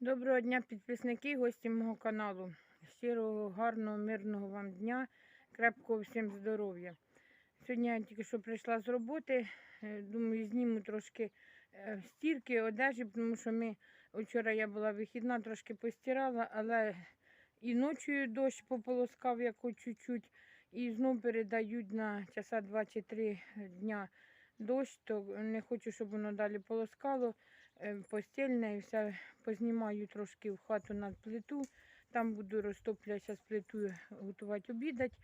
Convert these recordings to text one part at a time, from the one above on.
Доброго дня, підписники, гості мого каналу. Щирого, гарного, мирного вам дня, крепкого всім здоров'я. Сьогодні я тільки що прийшла з роботи. е, Думаю, зніму трошки е, стірки, одежі, тому що ми вчора я була вихідна, трошки постирала, але і ночою дощ пополоскав яку чуть-чуть, і знов передають на часа 2 чи 3 дня дощ, то не хочу, щоб воно далі полоскало. Е, Постільне все познімаю трошки в хату над плиту. Там буду розтоплюватися з плитою, готувати обідати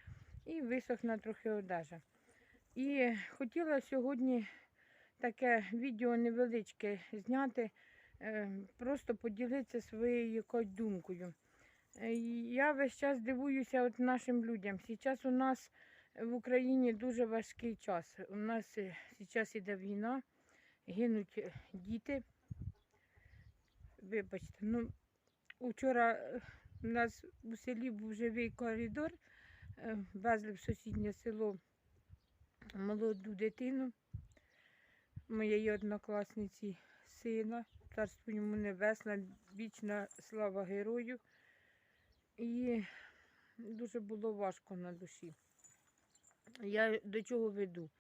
і висохне трохи одежа. І хотіла сьогодні таке відео невеличке зняти, е, просто поділитися своєю якоюсь думкою. Е, Я весь час дивуюся от нашим людям. Зараз у нас в Україні дуже важкий час. У нас зараз іде війна, гинуть діти. Вибачте, ну вчора е, у нас у селі був живий коридор, е, везли в сусіднє село молоду дитину моєї однокласниці сина, царство йому небесна, вічна слава герою. І дуже було важко на душі. Я до чого веду?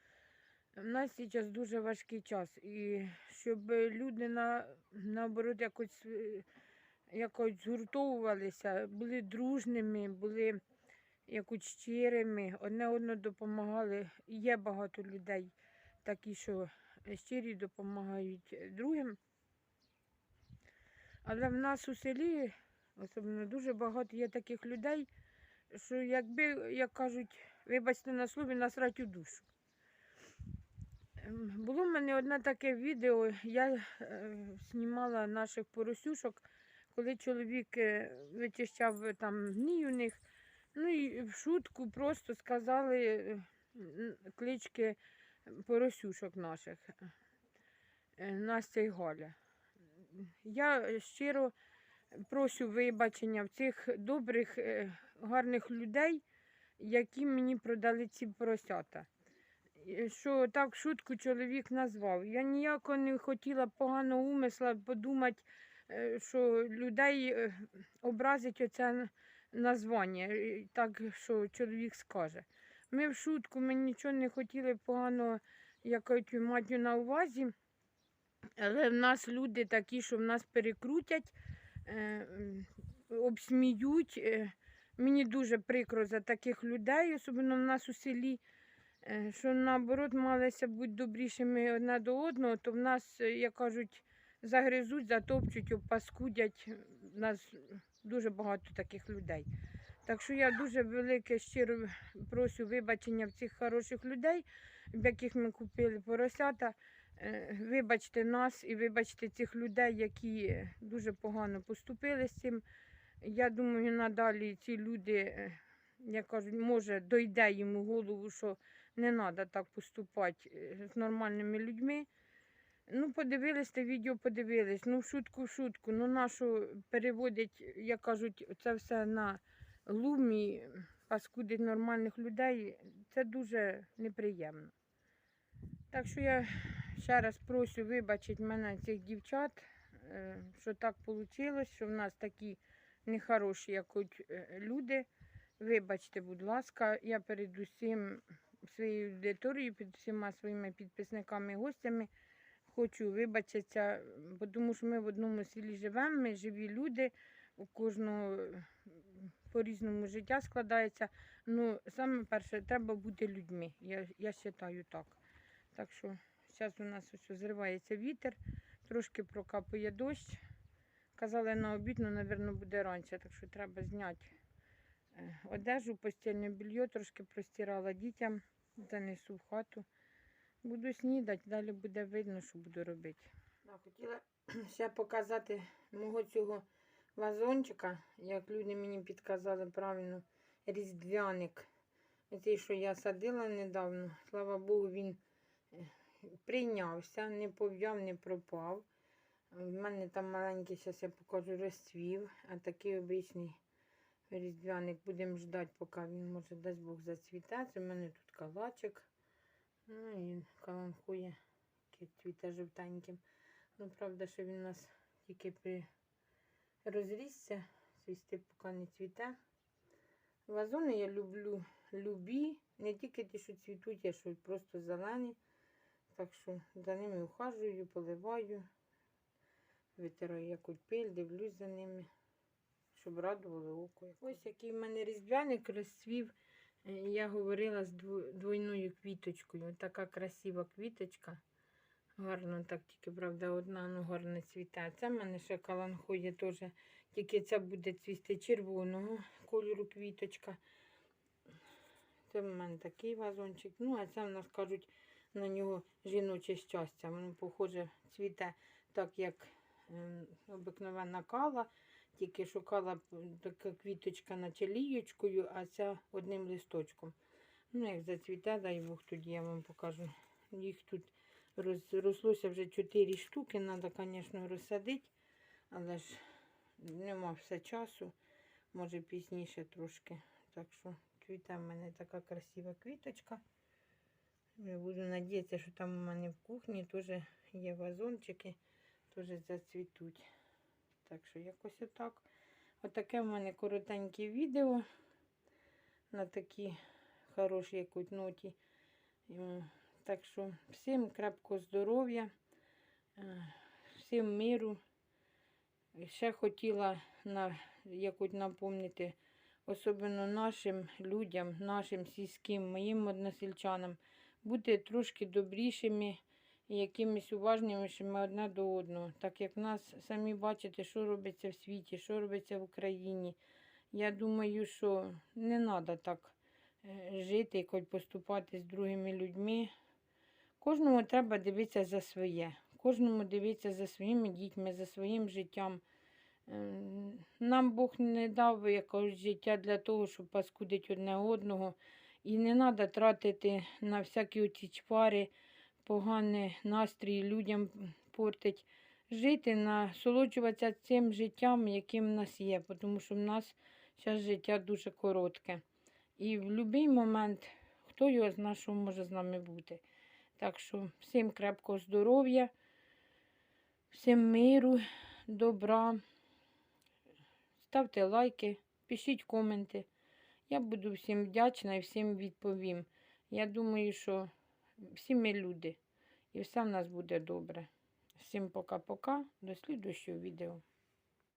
У нас зараз дуже важкий час. І щоб люди на, наоборот якось, е, якось згуртовувалися, були дружними, були якось щирими, одне одному допомагали. Є багато людей такі, що щирі допомагають другим. Але в нас у селі, особливо дуже багато є таких людей, що якби, як кажуть, вибачте на слові, насрать у душу. Було в мене одне таке відео, я е, знімала наших поросюшок, коли чоловік е, вичищав е, там гній у них. Ну і в шутку просто сказали клички поросюшок наших Настя і Галя. Я щиро прошу вибачення в цих добрих, гарних людей, які мені продали ці поросята що так шутку чоловік назвав. Я ніяко не хотіла поганого умисла подумати, е, що людей е, образить оце названня, е, так що чоловік скаже. Ми в шутку, ми нічого не хотіли поганого якось мати на увазі, але в нас люди такі, що в нас перекрутять, е, обсміють. е. Мені дуже прикро за таких людей, особливо в нас у селі. Е, що наоборот малися бути добрішими одне до одного, то в нас, е, як кажуть, загризуть, затопчуть, опаскудять. У нас дуже багато таких людей. Так що я дуже велике щиро прошу вибачення в цих хороших людей, в яких ми купили поросята. Е, Вибачте нас і вибачте цих людей, які дуже погано поступили з цим. Я думаю, надалі ці люди, як кажуть, може дойде їм у голову, що не треба так поступати з нормальними людьми. Ну, подивились те відео, подивились. Ну, шутку в шутку. Ну, нашу переводять, як кажуть, це все на глумі, паскудить нормальних людей. Це дуже неприємно. Так що я ще раз прошу вибачити мене цих дівчат, що так вийшло, що в нас такі нехороші, як е, люди. Вибачте, будь ласка, я перед усім своєю аудиторією, перед усіма своїми підписниками і гостями хочу вибачитися, тому що ми в одному селі живемо, ми живі люди, у кожного по-різному життя складається. Ну, саме перше, треба бути людьми. Я, я вважаю так. Так що зараз у нас ось зривається вітер, трошки прокапує дощ. Казали на обід, ну, мабуть, буде раніше, так що треба зняти одежу, постільне белье, трошки простирала дітям, занесу в хату. Буду снідати, далі буде видно, що буду робити. хотіла ще показати мого цього вазончика, як люди мені підказали правильно, різдвяник. Цей, що я садила недавно, слава Богу, він е, прийнявся, не пов'яв, не пропав. В мене там маленький, зараз я покажу, розцвів, а такий обичний різдвяник будемо ждати, поки він може дасть Бог зацвіте. Це в мене тут калачик. Ну і каланхує, цвіте жовтеньким. Ну, правда, що він у нас тільки при розрісся, цвісти поки не цвіте. Вазони я люблю любі, не тільки ті, що цвітуть, а що просто зелені. Так що за ними ухажую, поливаю, витираю якусь пиль, дивлюсь за ними, щоб радували око. Ось який в мене різдвяник розцвів. Е, Я говорила з двойною квіточкою. Така красива квіточка. Гарно так, тільки, правда, одна ну, гарно цвіте. А Це в мене ще каланхоє теж. Тільки це буде цвісти червоного кольору квіточка. Це в мене такий вазончик. Ну, а це в нас кажуть на нього жіноче щастя. Воно, похоже, цвіте так, як ем, обикновенна кала. Тільки шукала така квіточка наче лієчкою, а ця одним листочком. Ну, як зацвіте, дай Бог, тоді я вам покажу. Їх тут роз, рослося вже 4 штуки. Треба, звісно, розсадити, але ж нема все часу. Може пізніше трошки. Так що цвіте в мене така красива квіточка. Я буду надіятися, що там у мене в кухні теж є вазончики, теж зацвітуть. Так що якось отак. Отаке в мене коротеньке відео на такі хороші якусь ноті. Так що всім крепкого здоров'я, е, всім миру. Ще хотіла на, якось напомнити, особливо нашим людям, нашим сільським, моїм односельчанам, бути трошки добрішими якимись уважнішими одне до одного. Так як нас самі бачите, що робиться в світі, що робиться в Україні. Я думаю, що не треба так е, жити хоч поступати з другими людьми. Кожному треба дивитися за своє. Кожному дивитися за своїми дітьми, за своїм життям. Ем, Нам Бог не дав якогось життя для того, щоб паскудити одне одного. І не треба тратити на всякі оці чвари, поганий настрій людям портить. Жити, насолоджуватися цим життям, яким в нас є, тому що в нас зараз життя дуже коротке. І в будь-який момент, хто його знає, що може з нами бути. Так що всім крепкого здоров'я, всім миру, добра. Ставте лайки, пишіть коменти. Я буду всім вдячна і всім відповім. Я думаю, що всі ми люди. І все в нас буде добре. Всім пока-пока. До слідущого відео.